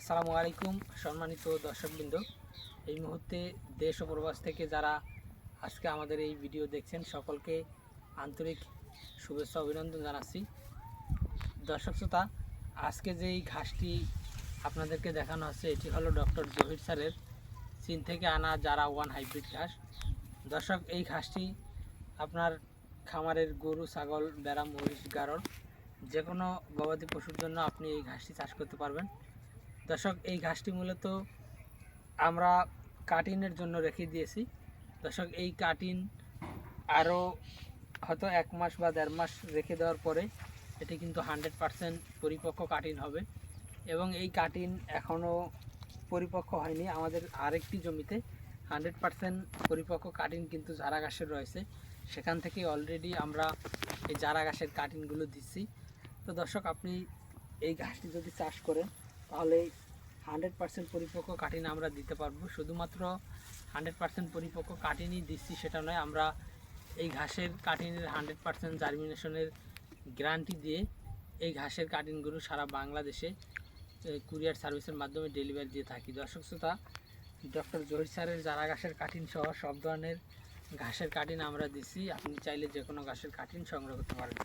আসসালামু আলাইকুম, সম্মানিত দর্শকবৃন্দ। এই মুহূর্তে দেশ ও প্রবাস থেকে যারা আজকে আমাদের এই ভিডিও দেখছেন, সকলকে আন্তরিক শুভেচ্ছা অভিনন্দন জানাচ্ছি। দর্শক শ্রোতা, আজকে যেই ঘাসটি আপনাদেরকে দেখানো হচ্ছে, এটি হলো ডক্টর জহির স্যারের চীন থেকে আনা যারা ওয়ান হাইব্রিড ঘাস। দর্শক, এই ঘাসটি আপনার খামারের গরু, ছাগল, বেড়া, মহিষ, গারল যে কোনো গবাদি পশুর জন্য আপনি এই ঘাসটি চাষ করতে পারবেন। দর্শক, এই ঘাসটি মূলত আমরা কাটিনের জন্য রেখে দিয়েছি। দর্শক, এই কাটিন আরও হয়তো এক মাস বা দেড় মাস রেখে দেওয়ার পরে এটি কিন্তু হান্ড্রেড পারসেন্ট পরিপক্ক কাটিন হবে এবং এই কাটিন এখনও পরিপক্ক হয়নি। আমাদের আরেকটি জমিতে হান্ড্রেড পারসেন্ট পরিপক্ক কাটিন কিন্তু চারা ঘাসের রয়েছে। সেখান থেকে অলরেডি আমরা এই চারা ঘাসের কাটিনগুলো দিচ্ছি। তো দর্শক, আপনি এই ঘাসটি যদি চাষ করেন, তাহলে হান্ড্রেড পার্সেন্ট পরিপক্ক কাটিন আমরা দিতে পারব। শুধুমাত্র হান্ড্রেড পার্সেন্ট পরিপক্ক কাটিনই দিচ্ছি সেটা নয়, আমরা এই ঘাসের কাটিনের হান্ড্রেড পার্সেন্ট জার্মিনেশনের গ্যারান্টি দিয়ে এই ঘাসের কাটিনগুলো সারা বাংলাদেশে কুরিয়ার সার্ভিসের মাধ্যমে ডেলিভারি দিয়ে থাকি। দর্শক শ্রোতা, ডক্টর জহির স্যারের যারা ঘাসের কাটিন সহ সব ধরনের ঘাসের কাটিন আমরা দিচ্ছি আপনি চাইলে যে কোনো ঘাসের কাটিন সংগ্রহ করতে পারেন।